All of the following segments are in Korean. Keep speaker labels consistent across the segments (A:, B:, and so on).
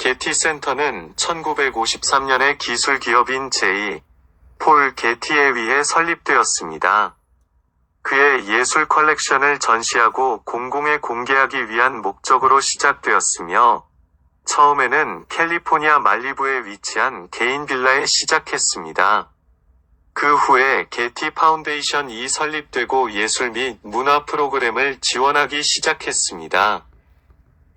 A: 게티 센터는 1953년에 기술 기업인 제2 폴 게티에 의해 설립되었습니다. 그의 예술 컬렉션을 전시하고 공공에 공개하기 위한 목적으로 시작되었으며, 처음에는 캘리포니아 말리부에 위치한 개인 빌라에 시작했습니다. 그 후에 게티 파운데이션이 설립되고 예술 및 문화 프로그램을 지원하기 시작했습니다.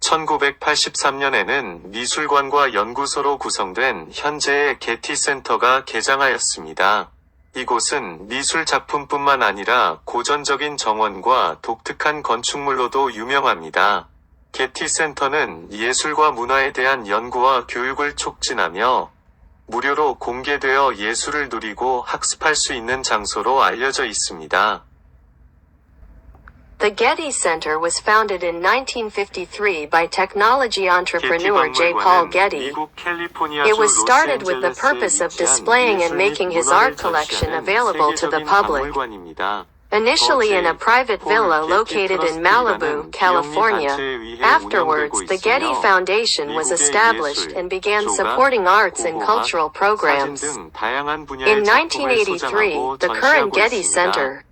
A: 1983년에는 미술관과 연구소로 구성된 현재의 게티 센터가 개장하였습니다. 이곳은 미술 작품뿐만 아니라 고전적인 정원과 독특한 건축물로도 유명합니다. 게티 센터는 예술과 문화에 대한 연구와 교육을 촉진하며 무료로 공개되어 예술을 누리고 학습할 수 있는 장소로 알려져 있습니다.
B: The Getty Center was founded in 1953 by technology entrepreneur J. Paul Getty. It was started with the purpose of displaying and making his art collection available to the public. Initially in a private villa located in Malibu, California, afterwards the Getty Foundation was established and began supporting arts and cultural programs. In 1983, the current Getty Center,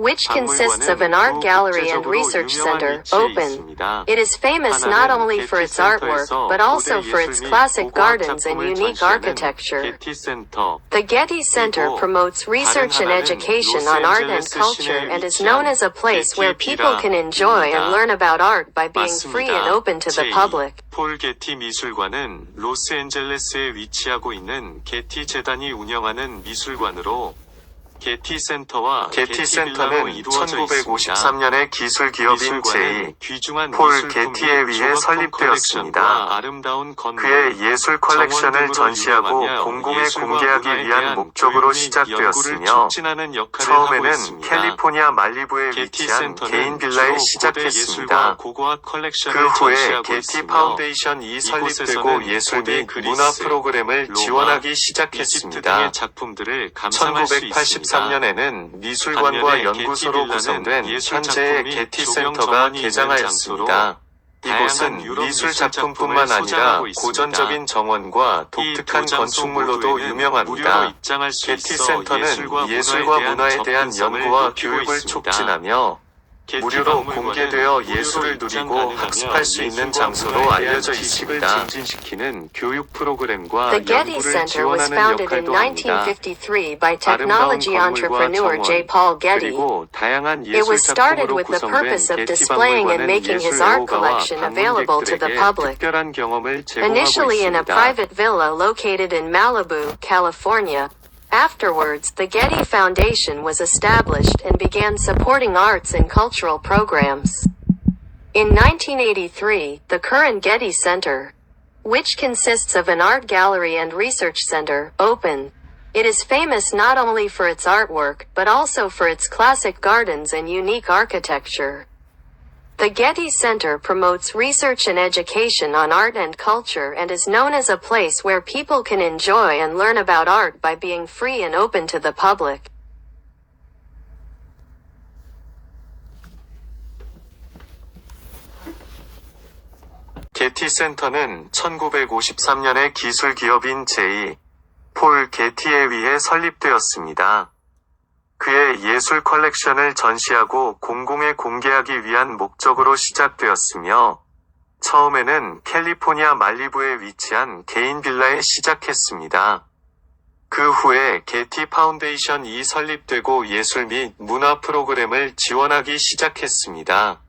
B: which consists of an art gallery and research center, opened. It is famous not only for its artwork, but also for its classic gardens and unique architecture. The Getty Center promotes research and education on art and culture and is known as a place where people can enjoy and learn about art by being free and open to the public.
A: 폴 게티 미술관은 로스앤젤레스에 위치하고 있는 게티 재단이 운영하는 미술관으로 게티 센터와 게티 센터는 1953년에 기술 기업인 제2 폴 게티에 의해 설립되었습니다. 그의 예술 컬렉션을 전시하고 공공에 공개하기 위한 목적으로 시작되었으며 처음에는 캘리포니아 말리부에 위치한 개인 빌라에 시작했습니다. 그 후에 게티 파운데이션이 설립되고 예술 및 문화 프로그램을 지원하기 시작했습니다. 1983년에는 미술관과 연구소로 구성된 현재의 게티 센터가 개장하였습니다. 이곳은 미술 작품뿐만 아니라 고전적인 정원과 독특한 건축물로도 유명합니다. 게티 센터는 예술과 문화에 대한 연구와 교육을 촉진하며 무료로 공개되어 예술을 누리고 학습할 수 있는 장소로 알려져 있습니다. 증진시키는 교육 프로그램과
B: The Getty
A: 연구를
B: Center was
A: 지원하는
B: founded in
A: 역할도 합니다.
B: 1953 by
A: 아름다운
B: technology
A: 건물과
B: entrepreneur
A: 정원,
B: J. Paul Getty.
A: 그리고 다양한
B: It
A: 예술
B: was started
A: 작품으로
B: with the
A: 구성된
B: purpose of
A: 게티
B: displaying and
A: 박물관은
B: making his
A: 예술
B: art
A: 애호가와
B: collection available to the
A: 방문객들에게
B: public.
A: 특별한 경험을 제공하고
B: Initially in a
A: 있습니다.
B: private villa located in Malibu, California. Afterwards, the Getty Foundation was established and began supporting arts and cultural programs. In 1983, the current Getty Center, which consists of an art gallery and research center, opened. It is famous not only for its artwork, but also for its classic gardens and unique architecture. The Getty Center promotes research and education on art and culture and is known as a place where people can enjoy and learn about art by being free and open to the public.
A: 게티 센터는 1953년에 기술 기업인 제2 폴 게티에 의해 설립되었습니다. 그의 예술 컬렉션을 전시하고 공공에 공개하기 위한 목적으로 시작되었으며, 처음에는 캘리포니아 말리부에 위치한 개인 빌라에 시작했습니다. 그 후에 게티 파운데이션이 설립되고 예술 및 문화 프로그램을 지원하기 시작했습니다.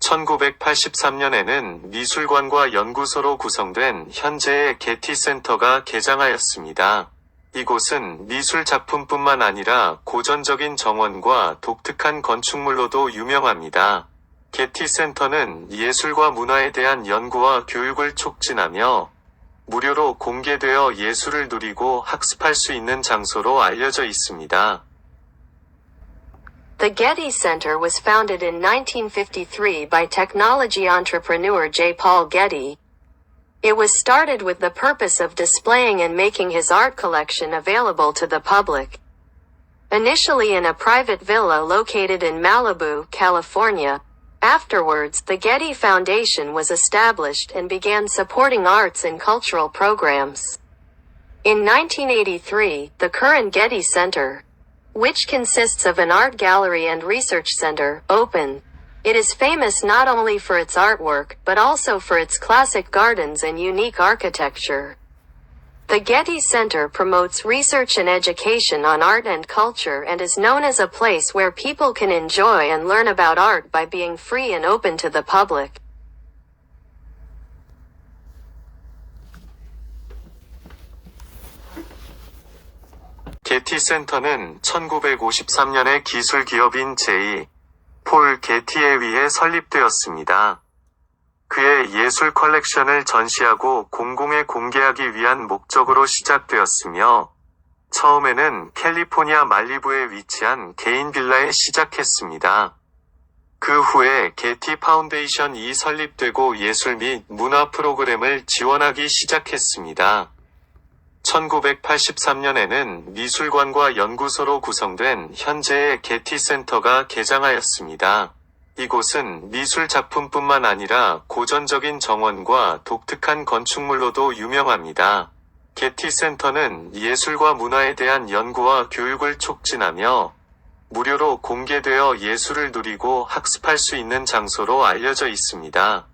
A: 1983년에는 미술관과 연구소로 구성된 현재의 게티 센터가 개장하였습니다. 이곳은 미술 작품뿐만 아니라 고전적인 정원과 독특한 건축물로도 유명합니다. 게티 센터는 예술과 문화에 대한 연구와 교육을 촉진하며 무료로 공개되어 예술을 누리고 학습할 수 있는 장소로 알려져 있습니다.
B: The Getty Center was founded in 1953 by technology entrepreneur J. Paul Getty. It was started with the purpose of displaying and making his art collection available to the public. Initially in a private villa located in Malibu, California, Afterwards, the Getty Foundation was established and began supporting arts and cultural programs. In 1983, the current Getty Center, which consists of an art gallery and research center, opened. It is famous not only for its artwork, but also for its classic gardens and unique architecture. The Getty Center promotes research and education on art and culture and is known as a place where people can enjoy and learn about art by being free and open to the public.
A: 게티 센터는 1953년에 기술 기업인 제2 폴 게티에 의해 설립되었습니다. 그의 예술 컬렉션을 전시하고 공공에 공개하기 위한 목적으로 시작되었으며, 처음에는 캘리포니아 말리부에 위치한 개인 빌라에 시작했습니다. 그 후에 게티 파운데이션이 설립되고 예술 및 문화 프로그램을 지원하기 시작했습니다. 1983년에는 미술관과 연구소로 구성된 현재의 게티 센터가 개장하였습니다. 이곳은 미술 작품뿐만 아니라 고전적인 정원과 독특한 건축물로도 유명합니다. 게티 센터는 예술과 문화에 대한 연구와 교육을 촉진하며 무료로 공개되어 예술을 누리고 학습할 수 있는 장소로 알려져 있습니다.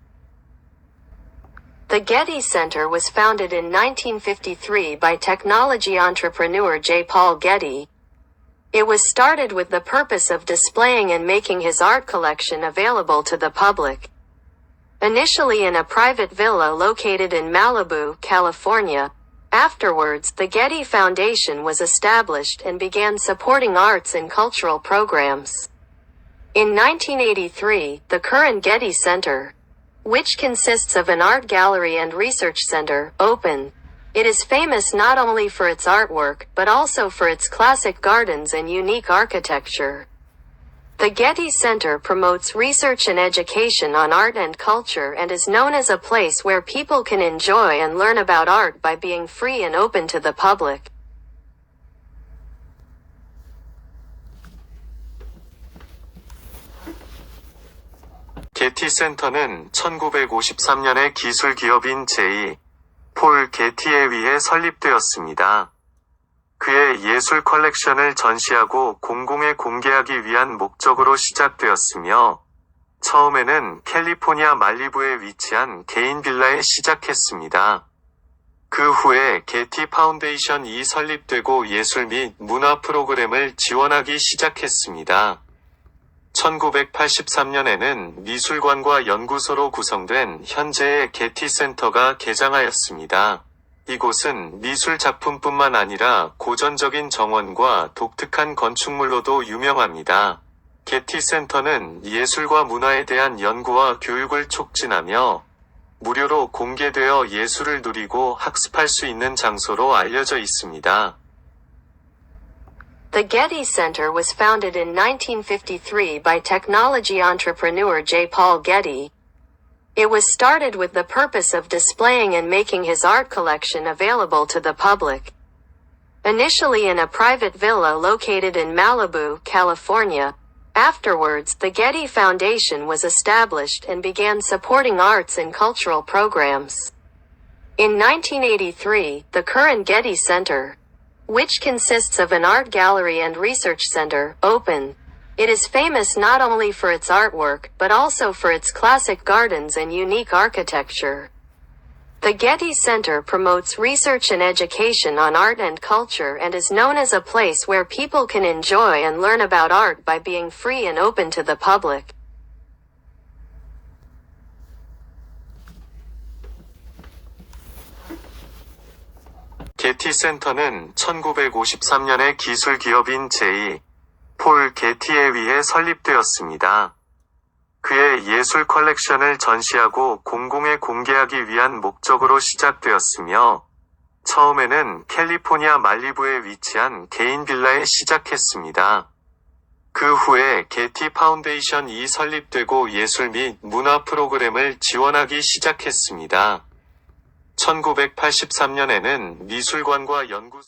B: The Getty Center was founded in 1953 by technology entrepreneur J. Paul Getty. It was started with the purpose of displaying and making his art collection available to the public. Initially in a private villa located in Malibu, California, afterwards the Getty Foundation was established and began supporting arts and cultural programs. In 1983, the current Getty Center, which consists of an art gallery and research center, open. It is famous not only for its artwork, but also for its classic gardens and unique architecture. The Getty Center promotes research and education on art and culture and is known as a place where people can enjoy and learn about art by being free and open to the public.
A: 게티 센터는 1953년에 기술 기업인 제2 폴 게티에 의해 설립되었습니다. 그의 예술 컬렉션을 전시하고 공공에 공개하기 위한 목적으로 시작되었으며, 처음에는 캘리포니아 말리부에 위치한 개인 빌라에 시작했습니다. 그 후에 게티 파운데이션이 설립되고 예술 및 문화 프로그램을 지원하기 시작했습니다. 1983년에는 미술관과 연구소로 구성된 현재의 게티 센터가 개장하였습니다. 이곳은 미술 작품뿐만 아니라 고전적인 정원과 독특한 건축물로도 유명합니다. 게티 센터는 예술과 문화에 대한 연구와 교육을 촉진하며 무료로 공개되어 예술을 누리고 학습할 수 있는 장소로 알려져 있습니다.
B: The Getty Center was founded in 1953 by technology entrepreneur J. Paul Getty. It was started with the purpose of displaying and making his art collection available to the public. Initially in a private villa located in Malibu, California, afterwards the Getty Foundation was established and began supporting arts and cultural programs. In 1983, the current Getty Center, which consists of an art gallery and research center, open. It is famous not only for its artwork, but also for its classic gardens and unique architecture. The Getty Center promotes research and education on art and culture and is known as a place where people can enjoy and learn about art by being free and open to the public.
A: 게티 센터는 1953년에 기술 기업인 제2 폴 게티에 의해 설립되었습니다. 그의 예술 컬렉션을 전시하고 공공에 공개하기 위한 목적으로 시작되었으며, 처음에는 캘리포니아 말리부에 위치한 개인 빌라에 시작했습니다. 그 후에 게티 파운데이션이 설립되고 예술 및 문화 프로그램을 지원하기 시작했습니다. 1983년에는 미술관과 연구